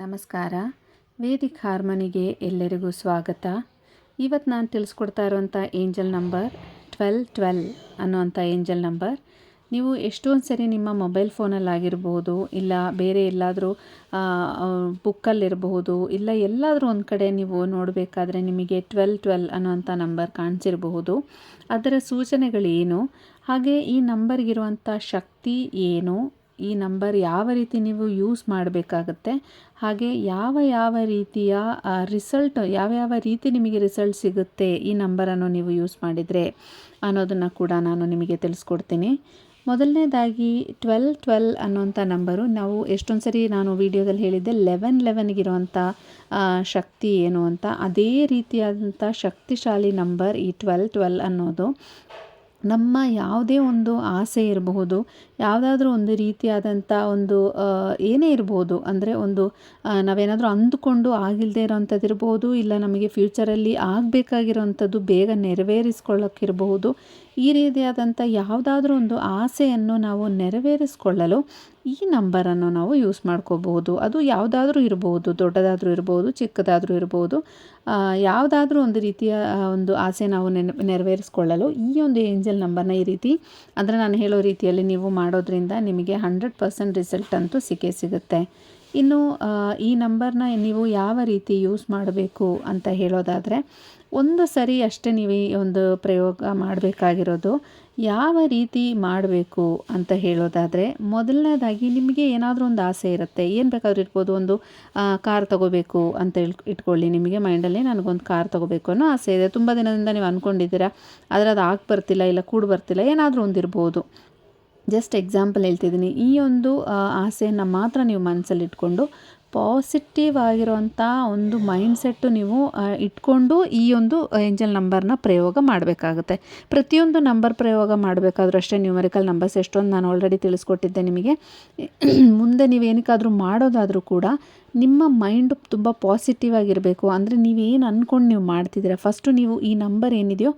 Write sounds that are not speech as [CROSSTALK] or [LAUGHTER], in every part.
ನಮಸ್ಕಾರ. ವೇದಿಕ್ ಹಾರ್ಮನಿಗೆ ಎಲ್ಲರಿಗೂ ಸ್ವಾಗತ. ಇವತ್ತು ನಾನು ತಿಳಿಸ್ಕೊಡ್ತಾ ಇರೋವಂಥ ಏಂಜಲ್ ನಂಬರ್ ಟ್ವೆಲ್ ಟ್ವೆಲ್ ಅನ್ನೋವಂಥ ಏಂಜಲ್ ನಂಬರ್. ನೀವು ಎಷ್ಟೊಂದು ಸರಿ ನಿಮ್ಮ ಮೊಬೈಲ್ ಫೋನಲ್ಲಾಗಿರ್ಬೋದು ಇಲ್ಲ ಬೇರೆ ಎಲ್ಲಾದರೂ ಬುಕ್ಕಲ್ಲಿರಬಹುದು ಇಲ್ಲ ಎಲ್ಲಾದರೂ ಒಂದು ಕಡೆ ನೀವು ನೋಡಬೇಕಾದ್ರೆ ನಿಮಗೆ ಟ್ವೆಲ್ ಟ್ವೆಲ್ ಅನ್ನೋವಂಥ ನಂಬರ್ ಕಾಣಿಸಿರಬಹುದು. ಅದರ ಸೂಚನೆಗಳೇನು? ಹಾಗೆ ಈ ನಂಬರ್ಗಿರುವಂಥ ಶಕ್ತಿ ಏನು? ಈ ನಂಬರ್ ಯಾವ ರೀತಿ ನೀವು ಯೂಸ್ ಮಾಡಬೇಕಾಗತ್ತೆ, ಹಾಗೆ ಯಾವ ಯಾವ ರೀತಿಯ ರಿಸಲ್ಟ್, ಯಾವ ಯಾವ ರೀತಿ ನಿಮಗೆ ರಿಸಲ್ಟ್ ಸಿಗುತ್ತೆ ಈ ನಂಬರನ್ನು ನೀವು ಯೂಸ್ ಮಾಡಿದರೆ ಅನ್ನೋದನ್ನು ಕೂಡ ನಾನು ನಿಮಗೆ ತಿಳಿಸ್ಕೊಡ್ತೀನಿ. ಮೊದಲನೇದಾಗಿ ಟ್ವೆಲ್ ಟ್ವೆಲ್ ಅನ್ನೋಂಥ ನಂಬರು, ನಾವು ಎಷ್ಟೊಂದು ಸರಿ ನಾನು ವಿಡಿಯೋದಲ್ಲಿ ಹೇಳಿದ್ದೆ ಲೆವೆನ್ ಲೆವೆನ್ಗಿರುವಂಥ ಶಕ್ತಿ ಏನು ಅಂತ, ಅದೇ ರೀತಿಯಾದಂಥ ಶಕ್ತಿಶಾಲಿ ನಂಬರ್ ಈ ಟ್ವೆಲ್ ಟ್ವೆಲ್ ಅನ್ನೋದು. ನಮ್ಮ ಯಾವುದೇ ಒಂದು ಆಸೆ ಇರಬಹುದು, ಯಾವುದಾದ್ರೂ ಒಂದು ರೀತಿಯಾದಂಥ ಒಂದು ಏನೇ ಇರ್ಬೋದು, ಅಂದರೆ ಒಂದು ನಾವೇನಾದರೂ ಅಂದುಕೊಂಡು ಆಗಿಲ್ಲದೆ ಇರೋವಂಥದ್ದು ಇರ್ಬೋದು, ಇಲ್ಲ ನಮಗೆ ಫ್ಯೂಚರಲ್ಲಿ ಆಗಬೇಕಾಗಿರೋವಂಥದ್ದು ಬೇಗ ನೆರವೇರಿಸ್ಕೊಳ್ಳೋಕ್ಕಿರಬಹುದು, ಈ ರೀತಿಯಾದಂಥ ಯಾವುದಾದ್ರೂ ಒಂದು ಆಸೆಯನ್ನು ನಾವು ನೆರವೇರಿಸ್ಕೊಳ್ಳಲು ಈ ನಂಬರನ್ನು ನಾವು ಯೂಸ್ ಮಾಡ್ಕೋಬಹುದು. ಅದು ಯಾವುದಾದ್ರೂ ಇರಬಹುದು ದೊಡ್ಡದಾದರೂ ಇರಬಹುದು ಚಿಕ್ಕದಾದರೂ ಇರಬಹುದು ಯಾವುದಾದ್ರೂ ಒಂದು ರೀತಿಯ ಒಂದು ಆಸೆ ನಾವು ನೆನ, ನೆರವೇರಿಸ್ಕೊಳ್ಳಲು ಈ ಒಂದು ಏಂಜಲ್ ನಂಬರ್ನ ಈ ರೀತಿ, ಅಂದರೆ ನಾನು ಹೇಳೋ ರೀತಿಯಲ್ಲಿ ನೀವು ಮಾಡೋದ್ರಿಂದ ನಿಮಗೆ ಹಂಡ್ರೆಡ್ ಪರ್ಸೆಂಟ್ ರಿಸಲ್ಟ್ ಅಂತೂ ಸಿಕ್ಕೇ ಸಿಗುತ್ತೆ. ಇನ್ನು ಈ ನಂಬರ್ನ ನೀವು ಯಾವ ರೀತಿ ಯೂಸ್ ಮಾಡಬೇಕು ಅಂತ ಹೇಳೋದಾದರೆ, ಒಂದು ಸರಿ ಅಷ್ಟೇ ನೀವು ಈ ಒಂದು ಪ್ರಯೋಗ ಮಾಡಬೇಕಾಗಿರೋದು, ಯಾವ ರೀತಿ ಮಾಡಬೇಕು ಅಂತ ಹೇಳೋದಾದರೆ, ಮೊದಲನೇದಾಗಿ ನಿಮಗೆ ಏನಾದರೂ ಒಂದು ಆಸೆ ಇರುತ್ತೆ, ಏನು ಬೇಕಾದ್ರೂ ಇರ್ಬೋದು, ಒಂದು ಕಾರ್ ತೊಗೋಬೇಕು ಅಂತ ಹೇಳಿ, ಇಟ್ಕೊಳ್ಳಿ, ನಿಮಗೆ ಮೈಂಡಲ್ಲಿ ನನಗೊಂದು ಕಾರ್ ತೊಗೋಬೇಕು ಅನ್ನೋ ಆಸೆ ಇದೆ. ತುಂಬ ದಿನದಿಂದ ನೀವು ಅಂದ್ಕೊಂಡಿದ್ದೀರಾ ಆದರೆ ಅದು ಆಗಿ ಬರ್ತಿಲ್ಲ, ಇಲ್ಲ ಕೂಡ ಬರ್ತಿಲ್ಲ, ಏನಾದರೂ ಒಂದು ಇರ್ಬೋದು ಜಸ್ಟ್ ಎಕ್ಸಾಂಪಲ್ ಹೇಳ್ತಿದ್ದೀನಿ. ಈ ಒಂದು ಆಸೆಯನ್ನು ಮಾತ್ರ ನೀವು ಮನಸ್ಸಲ್ಲಿಟ್ಕೊಂಡು ಪಾಸಿಟಿವ್ ಆಗಿರೋವಂಥ ಒಂದು ಮೈಂಡ್ಸೆಟ್ಟು ನೀವು ಇಟ್ಕೊಂಡು ಈ ಒಂದು ಏಂಜಲ್ ನಂಬರ್ನ ಪ್ರಯೋಗ ಮಾಡಬೇಕಾಗುತ್ತೆ. ಪ್ರತಿಯೊಂದು ನಂಬರ್ ಪ್ರಯೋಗ ಮಾಡಬೇಕಾದ್ರೂ ಅಷ್ಟೇ ನ್ಯೂಮರಿಕಲ್ ನಂಬರ್ಸ್ ಎಷ್ಟೊಂದು ನಾನು ಆಲ್ರೆಡಿ ತಿಳಿಸ್ಕೊಟ್ಟಿದ್ದೆ ನಿಮಗೆ. [CLEARS THROAT] ಮುಂದೆ ನೀವೇನಕ್ಕಾದರೂ ಮಾಡೋದಾದರೂ ಕೂಡ ನಿಮ್ಮ ಮೈಂಡು ತುಂಬ ಪಾಸಿಟಿವ್ ಆಗಿರಬೇಕು. ಅಂದರೆ ನೀವೇನು ಅಂದ್ಕೊಂಡು ನೀವು ಮಾಡ್ತಿದ್ದೀರ? ಫಸ್ಟು ನೀವು ಈ ನಂಬರ್ ಏನಿದೆಯೋ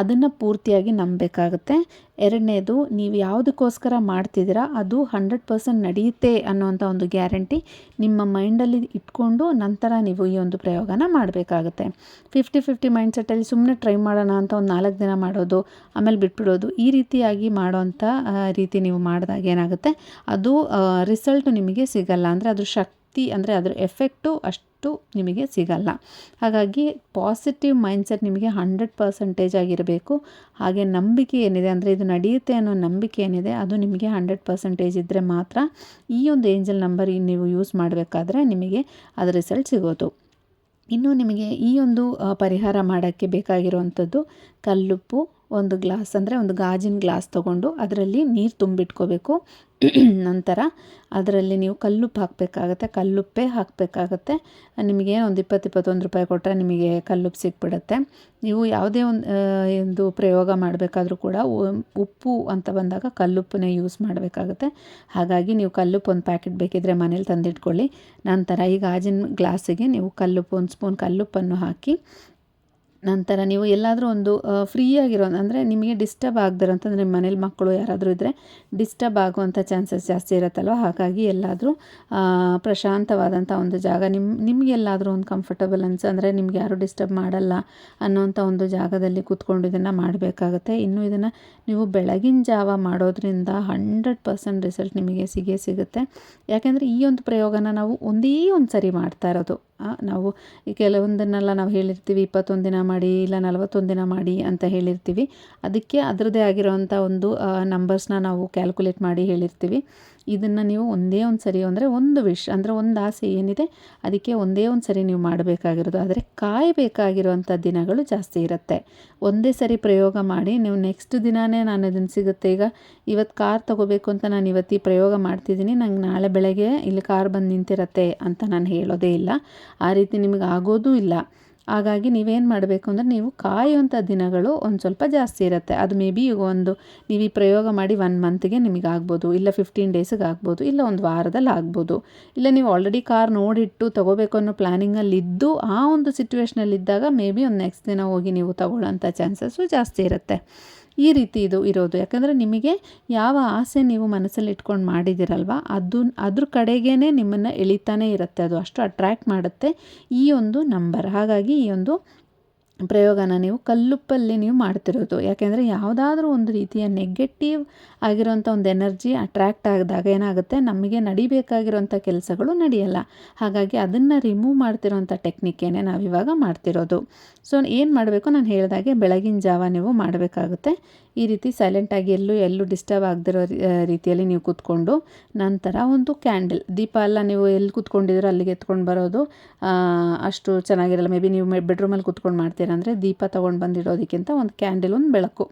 ಅದನ್ನು ಪೂರ್ತಿಯಾಗಿ ನಂಬಬೇಕಾಗುತ್ತೆ. ಎರಡನೇದು, ನೀವು ಯಾವುದಕ್ಕೋಸ್ಕರ ಮಾಡ್ತಿದ್ದೀರಾ? ಅದು ಹಂಡ್ರೆಡ್ ಪರ್ಸೆಂಟ್ ನಡೆಯುತ್ತೆ ಅನ್ನೋವಂಥ ಒಂದು ಗ್ಯಾರಂಟಿ ನಿಮ್ಮ ಮೈಂಡಲ್ಲಿ ಇಟ್ಕೊಂಡು ನಂತರ ನೀವು ಈ ಒಂದು ಪ್ರಯೋಗನ ಮಾಡಬೇಕಾಗುತ್ತೆ. ಫಿಫ್ಟಿ ಫಿಫ್ಟಿ ಮೈಂಡ್ ಸೆಟ್ಟಲ್ಲಿ ಸುಮ್ಮನೆ ಟ್ರೈ ಮಾಡೋಣ ಅಂತ ಒಂದು ನಾಲ್ಕು ದಿನ ಮಾಡೋದು, ಆಮೇಲೆ ಬಿಟ್ಬಿಡೋದು, ಈ ರೀತಿಯಾಗಿ ಮಾಡೋವಂಥ ರೀತಿ ನೀವು ಮಾಡಿದಾಗ ಏನಾಗುತ್ತೆ? ಅದು ರಿಸಲ್ಟ್ ನಿಮಗೆ ಸಿಗಲ್ಲ. ಅಂದರೆ ಅದು ಶಕ್ತಿ ಅಂದರೆ ಅದರ ಎಫೆಕ್ಟು ಅಷ್ಟು ನಿಮಗೆ ಸಿಗಲ್ಲ. ಹಾಗಾಗಿ ಪಾಸಿಟಿವ್ ಮೈಂಡ್ಸೆಟ್ ನಿಮಗೆ ಹಂಡ್ರೆಡ್ ಪರ್ಸೆಂಟೇಜ್ ಆಗಿರಬೇಕು. ಹಾಗೆ ನಂಬಿಕೆ ಏನಿದೆ ಅಂದರೆ ಇದು ನಡೆಯುತ್ತೆ ಅನ್ನೋ ನಂಬಿಕೆ ಏನಿದೆ ಅದು ನಿಮಗೆ ಹಂಡ್ರೆಡ್ ಪರ್ಸೆಂಟೇಜ್ ಇದ್ದರೆ ಮಾತ್ರ ಈ ಒಂದು ಏಂಜಲ್ ನಂಬರ್ ನೀವು ಯೂಸ್ ಮಾಡಬೇಕಾದ್ರೆ ನಿಮಗೆ ಅದರ ರಿಸಲ್ಟ್ ಸಿಗೋದು. ಇನ್ನು ನಿಮಗೆ ಈ ಒಂದು ಪರಿಹಾರ ಮಾಡೋಕ್ಕೆ ಬೇಕಾಗಿರುವಂಥದ್ದು ಕಲ್ಲುಪ್ಪು ಒಂದು ಗ್ಲಾಸ್ ಅಂದರೆ ಒಂದು ಗಾಜಿನ ಗ್ಲಾಸ್ ತಗೊಂಡು ಅದರಲ್ಲಿ ನೀರು ತುಂಬಿಟ್ಕೋಬೇಕು. ನಂತರ ಅದರಲ್ಲಿ ನೀವು ಕಲ್ಲುಪ್ಪು ಹಾಕಬೇಕಾಗತ್ತೆ. ಕಲ್ಲುಪ್ಪೇ ಹಾಕಬೇಕಾಗತ್ತೆ. ನಿಮಗೆ ಒಂದು ಇಪ್ಪತ್ತು, ಇಪ್ಪತ್ತೊಂದು ರೂಪಾಯಿ ಕೊಟ್ಟರೆ ನಿಮಗೆ ಕಲ್ಲುಪ್ಪು ಸಿಕ್ಬಿಡುತ್ತೆ. ನೀವು ಯಾವುದೇ ಒಂದು ಒಂದು ಪ್ರಯೋಗ ಮಾಡಬೇಕಾದ್ರೂ ಕೂಡ ಉಪ್ಪು ಅಂತ ಬಂದಾಗ ಕಲ್ಲುಪ್ಪನ್ನೇ ಯೂಸ್ ಮಾಡಬೇಕಾಗತ್ತೆ. ಹಾಗಾಗಿ ನೀವು ಕಲ್ಲುಪ್ಪು ಒಂದು ಪ್ಯಾಕೆಟ್ ಬೇಕಿದ್ದರೆ ಮನೇಲಿ ತಂದಿಟ್ಕೊಳ್ಳಿ. ನಂತರ ಈ ಗಾಜಿನ ಗ್ಲಾಸಿಗೆ ನೀವು ಕಲ್ಲುಪ್ಪು, ಒಂದು ಸ್ಪೂನ್ ಕಲ್ಲುಪ್ಪನ್ನು ಹಾಕಿ ನಂತರ ನೀವು ಎಲ್ಲಾದರೂ ಒಂದು ಫ್ರೀ ಆಗಿರೋ ಅಂದರೆ ನಿಮಗೆ ಡಿಸ್ಟರ್ಬ್ ಆಗದಿರೋಂಥದ್ದು ನಿಮ್ಮ ಮನೇಲಿ ಮಕ್ಕಳು ಯಾರಾದರೂ ಇದ್ದರೆ ಡಿಸ್ಟರ್ಬ್ ಆಗುವಂಥ ಚಾನ್ಸಸ್ ಜಾಸ್ತಿ ಇರುತ್ತಲ್ವ? ಹಾಗಾಗಿ ಎಲ್ಲಾದರೂ ಪ್ರಶಾಂತವಾದಂಥ ಒಂದು ಜಾಗ ನಿಮ್ಮ ನಿಮಗೆಲ್ಲಾದರೂ ಒಂದು ಕಂಫರ್ಟಬಲ್ ಅನ್ಸ್, ಅಂದರೆ ನಿಮ್ಗೆ ಯಾರೂ ಡಿಸ್ಟರ್ಬ್ ಮಾಡಲ್ಲ ಅನ್ನೋಂಥ ಒಂದು ಜಾಗದಲ್ಲಿ ಕೂತ್ಕೊಂಡು ಇದನ್ನು ಮಾಡಬೇಕಾಗುತ್ತೆ. ಇನ್ನು ಇದನ್ನು ನೀವು ಬೆಳಗಿನ ಜಾವ ಮಾಡೋದ್ರಿಂದ ಹಂಡ್ರೆಡ್ ಪರ್ಸೆಂಟ್ ರಿಸಲ್ಟ್ ನಿಮಗೆ ಸಿಗೇ ಸಿಗುತ್ತೆ. ಯಾಕೆಂದರೆ ಈ ಒಂದು ಪ್ರಯೋಗನ ನಾವು ಒಂದೇ ಒಂದು ಸರಿ ಮಾಡ್ತಾ ಇರೋದು. ನಾವು ಈ ಕೆಲವೊಂದನ್ನೆಲ್ಲ ನಾವು ಹೇಳಿರ್ತೀವಿ, ಇಪ್ಪತ್ತೊಂದು ದಿನ ಮಾಡಿ ಇಲ್ಲ ನಲವತ್ತೊಂದು ದಿನ ಮಾಡಿ ಅಂತ ಹೇಳಿರ್ತೀವಿ. ಅದಕ್ಕೆ ಅದರದ್ದೇ ಆಗಿರೋವಂಥ ಒಂದು ನಂಬರ್ಸ್ನ ನಾವು ಕ್ಯಾಲ್ಕುಲೇಟ್ ಮಾಡಿ ಹೇಳಿರ್ತೀವಿ. ಇದನ್ನು ನೀವು ಒಂದೇ ಒಂದು ಸರಿ ಅಂದರೆ ಒಂದು ವಿಶ್ ಅಂದರೆ ಒಂದು ಆಸೆ ಏನಿದೆ ಅದಕ್ಕೆ ಒಂದೇ ಒಂದು ಸರಿ ನೀವು ಮಾಡಬೇಕಾಗಿರೋದು. ಆದರೆ ಕಾಯಬೇಕಾಗಿರುವಂಥ ದಿನಗಳು ಜಾಸ್ತಿ ಇರುತ್ತೆ. ಒಂದೇ ಸರಿ ಪ್ರಯೋಗ ಮಾಡಿ ನೀವು ನೆಕ್ಸ್ಟ್ ದಿನವೇ ನಾನು ಅದನ್ನು ಸಿಗುತ್ತೆ. ಈಗ ಇವತ್ತು ಕಾರ್ ತೊಗೋಬೇಕು ಅಂತ ನಾನು ಇವತ್ತು ಈ ಪ್ರಯೋಗ ಮಾಡ್ತಿದ್ದೀನಿ, ನಂಗೆ ನಾಳೆ ಬೆಳಗ್ಗೆ ಇಲ್ಲಿ ಕಾರ್ ಬಂದು ನಿಂತಿರತ್ತೆ ಅಂತ ನಾನು ಹೇಳೋದೇ ಇಲ್ಲ. ಆ ರೀತಿ ನಿಮಗೆ ಆಗೋದೂ ಇಲ್ಲ. ಹಾಗಾಗಿ ನೀವೇನು ಮಾಡಬೇಕು ಅಂದರೆ ನೀವು ಕಾಯುವಂಥ ದಿನಗಳು ಒಂದು ಸ್ವಲ್ಪ ಜಾಸ್ತಿ ಇರುತ್ತೆ. ಅದು ಮೇ ಬಿ ಒಂದು ನೀವು ಈ ಪ್ರಯೋಗ ಮಾಡಿ ಒನ್ ಮಂತ್ಗೆ ನಿಮಗೆ ಆಗ್ಬೋದು, ಇಲ್ಲ ಫಿಫ್ಟೀನ್ ಡೇಸಿಗೆ ಆಗ್ಬೋದು, ಇಲ್ಲ ಒಂದು ವಾರದಲ್ಲಿ ಆಗ್ಬೋದು. ಇಲ್ಲ ನೀವು ಆಲ್ರೆಡಿ ಕಾರ್ ನೋಡಿಟ್ಟು ತೊಗೋಬೇಕು ಅನ್ನೋ ಪ್ಲ್ಯಾನಿಂಗಲ್ಲಿ ಇದ್ದು ಆ ಒಂದು ಸಿಚುವೇಶ್ನಲ್ಲಿದ್ದಾಗ ಮೇ ಬಿ ಒಂದು ನೆಕ್ಸ್ಟ್ ದಿನ ಹೋಗಿ ನೀವು ತಗೊಳ್ಳೋಂಥ ಚಾನ್ಸಸ್ಸು ಜಾಸ್ತಿ ಇರುತ್ತೆ. ಈ ರೀತಿ ಇದು ಇರೋದು. ಯಾಕಂದರೆ ನಿಮಗೆ ಯಾವ ಆಸೆ ನೀವು ಮನಸ್ಸಲ್ಲಿ ಇಟ್ಕೊಂಡು ಮಾಡಿದ್ದೀರಲ್ವ, ಅದು, ಅದ್ರ ಕಡೆಗೇ ನಿಮ್ಮನ್ನು ಎಳಿತಾನೆ ಇರುತ್ತೆ. ಅದು ಅಷ್ಟು ಅಟ್ರ್ಯಾಕ್ಟ್ ಮಾಡುತ್ತೆ ಈ ಒಂದು ನಂಬರ್ ಹಾಗಾಗಿ ಈ ಒಂದು ಪ್ರಯೋಗನ ನೀವು ಕಲ್ಲುಪ್ಪಲ್ಲಿ ನೀವು ಮಾಡ್ತಿರೋದು. ಯಾಕೆಂದರೆ ಯಾವುದಾದ್ರೂ ಒಂದು ರೀತಿಯ ನೆಗೆಟಿವ್ ಆಗಿರೋಂಥ ಒಂದು ಎನರ್ಜಿ ಅಟ್ರ್ಯಾಕ್ಟ್ ಆಗಿದಾಗ ಏನಾಗುತ್ತೆ? ನಮಗೆ ನಡಿಬೇಕಾಗಿರೋಂಥ ಕೆಲಸಗಳು ನಡೆಯಲ್ಲ. ಹಾಗಾಗಿ ಅದನ್ನು ರಿಮೂವ್ ಮಾಡ್ತಿರೋಂಥ ಟೆಕ್ನಿಕ್ಕೇನೆ ಇವಾಗ ಮಾಡ್ತಿರೋದು. ಸೊ ಏನು ಮಾಡಬೇಕು? ನಾನು ಹೇಳಿದಾಗೆ ಬೆಳಗಿನ ಜಾವ ನೀವು ಮಾಡಬೇಕಾಗುತ್ತೆ. ಈ ರೀತಿ ಸೈಲೆಂಟಾಗಿ ಎಲ್ಲೂ ಎಲ್ಲೂ ಡಿಸ್ಟರ್ಬ್ ಆಗದಿರೋ ರೀತಿಯಲ್ಲಿ ನೀವು ಕೂತ್ಕೊಂಡು ನಂತರ ಒಂದು ಕ್ಯಾಂಡಲ್ ದೀಪ ಎಲ್ಲ ನೀವು ಎಲ್ಲಿ ಕೂತ್ಕೊಂಡಿದ್ದೀರೋ ಅಲ್ಲಿಗೆ ಎತ್ಕೊಂಡು ಬರೋದು. ಅಷ್ಟು ಚೆನ್ನಾಗಿರಲ್ಲ. ಮೇ ಬಿ ನೀವು ಬೆಡ್ರೂಮಲ್ಲಿ ಕೂತ್ಕೊಂಡು ಮಾಡ್ತೀರಾ? ಅಂದರೆ ದೀಪ ತೊಗೊಂಡು ಬಂದಿಡೋದಕ್ಕಿಂತ ಒಂದು ಕ್ಯಾಂಡಲ್ ಒಂದು ಬೆಳಕು.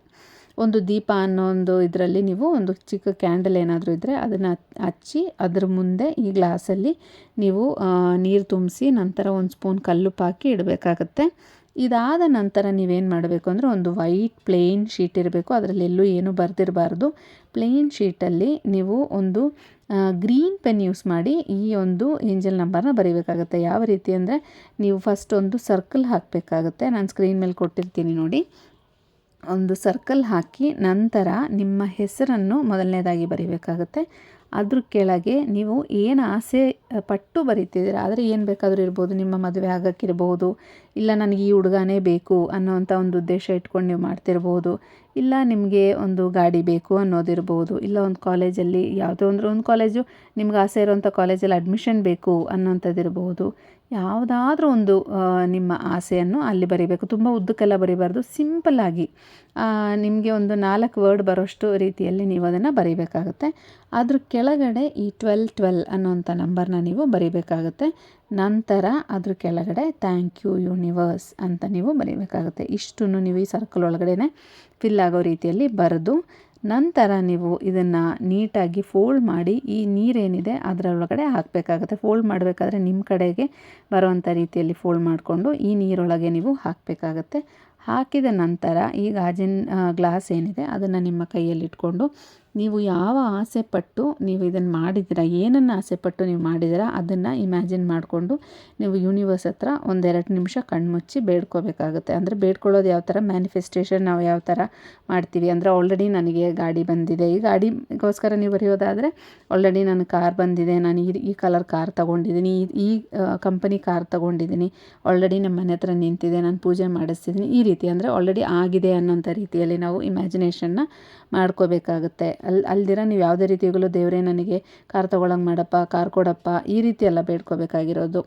ಒಂದು ದೀಪ ಅನ್ನೋ ಒಂದು ಇದರಲ್ಲಿ ನೀವು ಒಂದು ಚಿಕ್ಕ ಕ್ಯಾಂಡಲ್ ಏನಾದರೂ ಇದ್ದರೆ ಅದನ್ನು ಹಚ್ಚಿ ಅದ್ರ ಮುಂದೆ ಈ ಗ್ಲಾಸಲ್ಲಿ ನೀವು ನೀರು ತುಂಬಿಸಿ ನಂತರ ಒಂದು ಸ್ಪೂನ್ ಕಲ್ಲುಪ್ಪು ಹಾಕಿ ಇಡಬೇಕಾಗತ್ತೆ. ಇದಾದ ನಂತರ ನೀವೇನು ಮಾಡಬೇಕು ಅಂದರೆ ಒಂದು ವೈಟ್ ಪ್ಲೇನ್ ಶೀಟ್ ಇರಬೇಕು. ಅದರಲ್ಲಿ ಎಲ್ಲೂ ಏನೂ ಬರೆದಿರಬಾರ್ದು. ಪ್ಲೇನ್ ಶೀಟಲ್ಲಿ ನೀವು ಒಂದು ಗ್ರೀನ್ ಪೆನ್ ಯೂಸ್ ಮಾಡಿ ಈ ಒಂದು ಏಂಜಲ್ ನಂಬರ್ನ ಬರೀಬೇಕಾಗುತ್ತೆ. ಯಾವ ರೀತಿ ಅಂದರೆ ನೀವು ಫಸ್ಟ್ ಒಂದು ಸರ್ಕಲ್ ಹಾಕಬೇಕಾಗುತ್ತೆ. ನಾನು ಸ್ಕ್ರೀನ್ ಮೇಲೆ ಕೊಟ್ಟಿರ್ತೀನಿ ನೋಡಿ. ಒಂದು ಸರ್ಕಲ್ ಹಾಕಿ ನಂತರ ನಿಮ್ಮ ಹೆಸರನ್ನು ಮೊದಲನೇದಾಗಿ ಬರೀಬೇಕಾಗುತ್ತೆ. ಅದ್ರ ಕೆಳಗೆ ನೀವು ಏನು ಆಸೆ ಪಟ್ಟು ಬರಿತಿದ್ದೀರ? ಆದರೆ ಏನು ಬೇಕಾದರೂ ಇರ್ಬೋದು, ನಿಮ್ಮ ಮದುವೆ ಆಗೋಕ್ಕಿರ್ಬೋದು, ಇಲ್ಲ ನನಗೆ ಈ ಹುಡುಗನೇ ಬೇಕು ಅನ್ನೋವಂಥ ಒಂದು ಉದ್ದೇಶ ಇಟ್ಕೊಂಡು ನೀವು ಮಾಡ್ತಿರ್ಬೋದು, ಇಲ್ಲ ನಿಮಗೆ ಒಂದು ಗಾಡಿ ಬೇಕು ಅನ್ನೋದಿರ್ಬೋದು, ಇಲ್ಲ ಒಂದು ಕಾಲೇಜಲ್ಲಿ ಯಾವುದೋ ಅಂದ್ರೆ ಒಂದು ಕಾಲೇಜು ನಿಮ್ಗೆ ಆಸೆ ಇರೋವಂಥ ಕಾಲೇಜಲ್ಲಿ ಅಡ್ಮಿಷನ್ ಬೇಕು ಅನ್ನೋಂಥದ್ದು ಯಾವುದಾದ್ರೂ ಒಂದು ನಿಮ್ಮ ಆಸೆಯನ್ನು ಅಲ್ಲಿ ಬರಿಬೇಕು. ತುಂಬ ಉದ್ದಕ್ಕೆಲ್ಲ ಬರಿಬಾರ್ದು. ಸಿಂಪಲ್ಲಾಗಿ ನಿಮಗೆ ಒಂದು ನಾಲ್ಕು ವರ್ಡ್ ಬರೋಷ್ಟು ರೀತಿಯಲ್ಲಿ ನೀವು ಅದನ್ನು ಬರಿಬೇಕಾಗುತ್ತೆ. ಅದ್ರ ಕೆಳಗಡೆ ಈ ಟ್ವೆಲ್ ಟ್ವೆಲ್ ಅನ್ನೋಂಥ ನಂಬರ್ನ ನೀವು ಬರಿಬೇಕಾಗುತ್ತೆ. ನಂತರ ಅದ್ರ ಕೆಳಗಡೆ ಥ್ಯಾಂಕ್ ಯು ಯೂನಿವರ್ಸ್ ಅಂತ ನೀವು ಬರಿಬೇಕಾಗುತ್ತೆ. ಇಷ್ಟನ್ನು ನೀವು ಈ ಸರ್ಕಲ್ ಒಳಗಡೆ ಫಿಲ್ ಆಗೋ ರೀತಿಯಲ್ಲಿ ಬರೆದು ನಂತರ ನೀವು ಇದನ್ನು ನೀಟಾಗಿ ಫೋಲ್ಡ್ ಮಾಡಿ, ಈ ನೀರೇನಿದೆ ಅದರೊಳಗಡೆ ಹಾಕಬೇಕಾಗುತ್ತೆ. ಫೋಲ್ಡ್ ಮಾಡಬೇಕಾದ್ರೆ ನಿಮ್ಮ ಕಡೆಗೆ ಬರುವಂಥ ರೀತಿಯಲ್ಲಿ ಫೋಲ್ಡ್ ಮಾಡಿಕೊಂಡು ಈ ನೀರೊಳಗೆ ನೀವು ಹಾಕಬೇಕಾಗತ್ತೆ. ಹಾಕಿದ ನಂತರ ಈ ಗಾಜಿನ ಗ್ಲಾಸ್ ಏನಿದೆ ಅದನ್ನು ನಿಮ್ಮ ಕೈಯಲ್ಲಿಟ್ಕೊಂಡು ನೀವು ಯಾವ ಆಸೆ ಪಟ್ಟು ನೀವು ಇದನ್ನು ಮಾಡಿದ್ದೀರಾ, ಏನನ್ನು ಆಸೆ ಪಟ್ಟು ನೀವು ಮಾಡಿದ್ದೀರಾ ಅದನ್ನು ಇಮ್ಯಾಜಿನ್ ಮಾಡಿಕೊಂಡು ನೀವು ಯೂನಿವರ್ಸ್ ಹತ್ರ ಒಂದೆರಡು ನಿಮಿಷ ಕಣ್ಮುಚ್ಚಿ ಬೇಡ್ಕೋಬೇಕಾಗುತ್ತೆ. ಅಂದರೆ ಬೇಡ್ಕೊಳ್ಳೋದು ಯಾವ ಥರ ಮ್ಯಾನಿಫೆಸ್ಟೇಷನ್ ನಾವು ಯಾವ ಥರ ಮಾಡ್ತೀವಿ. ಅಂದರೆ ಆಲ್ರೆಡಿ ನನಗೆ ಗಾಡಿ ಬಂದಿದೆ. ಈ ಗಾಡಿಗೋಸ್ಕರ ನೀವು ಬರೆಯೋದಾದರೆ ಆಲ್ರೆಡಿ ನನ್ನ ಕಾರ್ ಬಂದಿದೆ, ನಾನು ಈ ಈ ಕಲರ್ ಕಾರ್ ತೊಗೊಂಡಿದ್ದೀನಿ, ಈ ಈ ಕಂಪನಿ ಕಾರ್ ತೊಗೊಂಡಿದ್ದೀನಿ ಆಲ್ರೆಡಿ ನಮ್ಮ ಮನೆ ಹತ್ರ ನಿಂತಿದೆ, ನಾನು ಪೂಜೆ ಮಾಡಿಸ್ತಿದ್ದೀನಿ, ಈ ರೀತಿ. ಅಂದರೆ ಆಲ್ರೆಡಿ ಆಗಿದೆ ಅನ್ನೋಂಥ ರೀತಿಯಲ್ಲಿ ನಾವು ಇಮ್ಯಾಜಿನೇಷನ್ನ ಮಾಡ್ಕೋಬೇಕಾಗುತ್ತೆ. ಅಲ್ಲಿ ಅಲ್ದಿರ ನೀವು ಯಾವುದೇ ರೀತಿಯಾಗಲೂ ದೇವರೇ ನನಗೆ ಕಾರ್ ತೊಗೊಳಂಗೆ ಮಾಡಪ್ಪ, ಕಾರ್ ಕೊಡಪ್ಪ, ಈ ರೀತಿ ಎಲ್ಲ ಬೇಡ್ಕೋಬೇಕಾಗಿರೋದು.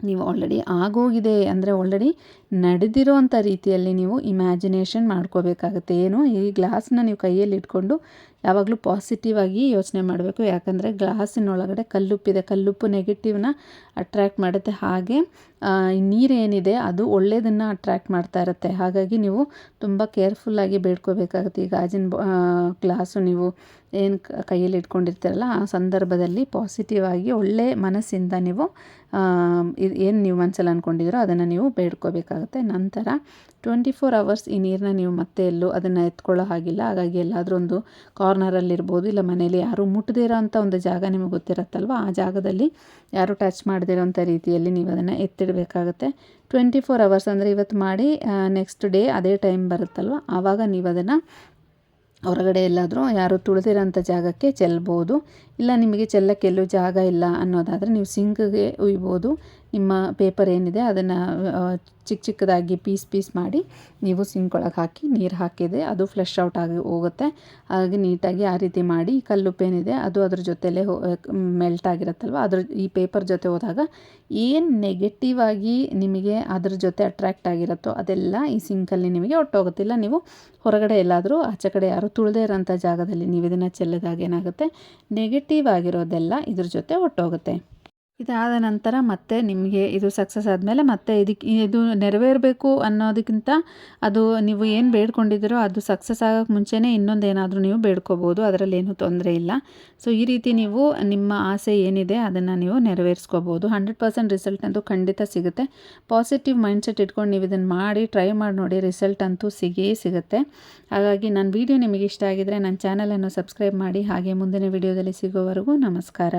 ನೀವು ಆಲ್ರೆಡಿ ಆಗೋಗಿದೆ ಅಂದರೆ ಆಲ್ರೆಡಿ ನಡೆದಿರೋ ಅಂಥ ರೀತಿಯಲ್ಲಿ ನೀವು ಇಮ್ಯಾಜಿನೇಷನ್ ಮಾಡ್ಕೋಬೇಕಾಗುತ್ತೆ. ಏನು ಈ ಗ್ಲಾಸ್ನ ನೀವು ಕೈಯಲ್ಲಿ ಇಟ್ಕೊಂಡು ಯಾವಾಗಲೂ ಪಾಸಿಟಿವ್ ಆಗಿ ಯೋಚನೆ ಮಾಡಬೇಕು. ಯಾಕಂದರೆ ಗ್ಲಾಸಿನೊಳಗಡೆ ಕಲ್ಲುಪ್ಪಿದೆ. ಕಲ್ಲುಪ್ಪು ನೆಗೆಟಿವ್ನ ಅಟ್ರ್ಯಾಕ್ಟ್ ಮಾಡುತ್ತೆ. ಹಾಗೆ ನೀರೇನಿದೆ, ಅದು ಒಳ್ಳೆಯದನ್ನು ಅಟ್ರ್ಯಾಕ್ಟ್ ಮಾಡ್ತಾ ಇರುತ್ತೆ. ಹಾಗಾಗಿ ನೀವು ತುಂಬ ಕೇರ್ಫುಲ್ಲಾಗಿ ಬೇಡ್ಕೋಬೇಕಾಗುತ್ತೆ. ಈ ಗಾಜಿನ ಗ್ಲಾಸು ನೀವು ಏನು ಕೈಯಲ್ಲಿ ಇಟ್ಕೊಂಡಿರ್ತೀರಲ್ಲ, ಆ ಸಂದರ್ಭದಲ್ಲಿ ಪಾಸಿಟಿವ್ ಆಗಿ ಒಳ್ಳೆ ಮನಸ್ಸಿಂದ ನೀವು ಏನು ನೀವು ಮನಸ್ಸಲ್ಲಿ ಅಂದ್ಕೊಂಡಿದ್ದೀರೋ ಅದನ್ನು ನೀವು ಬೇಡ್ಕೋಬೇಕಾಗುತ್ತೆ. ನಂತರ ಟ್ವೆಂಟಿ ಫೋರ್ ಅವರ್ಸ್ ಈ ನೀರನ್ನ ನೀವು ಮತ್ತೆ ಎಲ್ಲೂ ಅದನ್ನು ಎತ್ಕೊಳ್ಳೋ ಹಾಗಿಲ್ಲ. ಹಾಗಾಗಿ ಎಲ್ಲಾದರೂ ಒಂದು ಕಾರ್ನರಲ್ಲಿರ್ಬೋದು ಇಲ್ಲ ಮನೇಲಿ ಯಾರೂ ಮುಟ್ಟದೇ ಅಂಥ ಒಂದು ಜಾಗ ನಿಮಗೆ ಗೊತ್ತಿರತ್ತಲ್ವ? ಆ ಜಾಗದಲ್ಲಿ ಯಾರೂ ಟಚ್ ಮಾಡದಿರೋ ಅಂಥ ರೀತಿಯಲ್ಲಿ ನೀವು ಅದನ್ನು ಎತ್ತಿಡಬೇಕಾಗುತ್ತೆ. ಟ್ವೆಂಟಿ ಫೋರ್ ಅವರ್ಸ್ ಅಂದರೆ ಇವತ್ತು ಮಾಡಿ ನೆಕ್ಸ್ಟ್ ಡೇ ಅದೇ ಟೈಮ್ ಬರುತ್ತಲ್ವ? ಆವಾಗ ನೀವು ಅದನ್ನು ಹೊರಗಡೆ ಎಲ್ಲಾದರೂ ಯಾರು ತುಳಿದಿರೋಂಥ ಜಾಗಕ್ಕೆ ಚೆಲ್ಬೋದು. ಇಲ್ಲ ನಿಮಗೆ ಚೆಲ್ಲಕ್ಕೆ ಎಲ್ಲೂ ಜಾಗ ಇಲ್ಲ ಅನ್ನೋದಾದರೆ ನೀವು ಸಿಂಕ್ಗೆ ಉಯ್ಬೋದು. ನಿಮ್ಮ ಪೇಪರ್ ಏನಿದೆ ಅದನ್ನು ಚಿಕ್ಕ ಚಿಕ್ಕದಾಗಿ ಪೀಸ್ ಪೀಸ್ ಮಾಡಿ ನೀವು ಸಿಂಕ್ ಒಳಗೆ ಹಾಕಿ ನೀರು ಹಾಕಿದೆ, ಅದು ಫ್ಲಶ್ ಔಟ್ ಆಗಿ ಹೋಗುತ್ತೆ. ಹಾಗೆ ನೀಟಾಗಿ ಆ ರೀತಿ ಮಾಡಿ ಕಲ್ಲುಪ್ಪೇನಿದೆ ಅದು ಅದ್ರ ಜೊತೆಲೇ ಮೆಲ್ಟ್ ಆಗಿರುತ್ತಲ್ವ, ಅದ್ರ ಈ ಪೇಪರ್ ಜೊತೆ ಹೋದಾಗ ಏನು ನೆಗೆಟಿವ್ ಆಗಿ ನಿಮಗೆ ಅದ್ರ ಜೊತೆ ಅಟ್ರ್ಯಾಕ್ಟ್ ಆಗಿರುತ್ತೋ ಅದೆಲ್ಲ ಈ ಸಿಂಕಲ್ಲಿ ನಿಮಗೆ ಒಟ್ಟೋಗುತ್ತಿಲ್ಲ ನೀವು ಹೊರಗಡೆ ಎಲ್ಲಾದರೂ ಆಚೆ ಕಡೆ ಯಾರು ತುಳಿದೇ ಇರೋಂಥ ಜಾಗದಲ್ಲಿ ನೀವು ಇದನ್ನು ಚೆಲ್ಲಿದಾಗ ಏನಾಗುತ್ತೆ ನೆಗೆಟಿವ್ ಆಗಿರೋದೆಲ್ಲ ಇದ್ರ ಜೊತೆ ಹೊಟ್ಟೋಗುತ್ತೆ ಇದಾದ ನಂತರ ಮತ್ತೆ ನಿಮಗೆ ಇದು ಸಕ್ಸಸ್ ಆದಮೇಲೆ ಮತ್ತೆ ಇದಕ್ಕೆ ಇದು ನೆರವೇರಬೇಕು ಅನ್ನೋದಕ್ಕಿಂತ ಅದು ನೀವು ಏನು ಬೇಡ್ಕೊಂಡಿದ್ದೀರೋ ಅದು ಸಕ್ಸಸ್ ಆಗೋಕ್ಕೆ ಮುಂಚೆನೇ ಇನ್ನೊಂದು ಏನಾದರೂ ನೀವು ಬೇಡ್ಕೋಬೋದು, ಅದರಲ್ಲಿ ಏನೂ ತೊಂದರೆ ಇಲ್ಲ. ಸೊ ಈ ರೀತಿ ನೀವು ನಿಮ್ಮ ಆಸೆ ಏನಿದೆ ಅದನ್ನು ನೀವು ನೆರವೇರಿಸ್ಕೋಬೋದು. ಹಂಡ್ರೆಡ್ ಪರ್ಸೆಂಟ್ ರಿಸಲ್ಟ್ ಅಂತೂ ಖಂಡಿತ ಸಿಗುತ್ತೆ. ಪಾಸಿಟಿವ್ ಮೈಂಡ್ಸೆಟ್ ಇಟ್ಕೊಂಡು ನೀವು ಇದನ್ನು ಮಾಡಿ ಟ್ರೈ ಮಾಡಿ ನೋಡಿ ರಿಸಲ್ಟ್ ಅಂತೂ ಸಿಗೇ ಸಿಗುತ್ತೆ. ಹಾಗಾಗಿ ನನ್ನ ವಿಡಿಯೋ ನಿಮಗೆ ಇಷ್ಟ ಆಗಿದರೆ ನನ್ನ ಚಾನಲನ್ನು ಸಬ್ಸ್ಕ್ರೈಬ್ ಮಾಡಿ. ಹಾಗೆ ಮುಂದಿನ ವಿಡಿಯೋದಲ್ಲಿ ಸಿಗೋವರೆಗೂ ನಮಸ್ಕಾರ.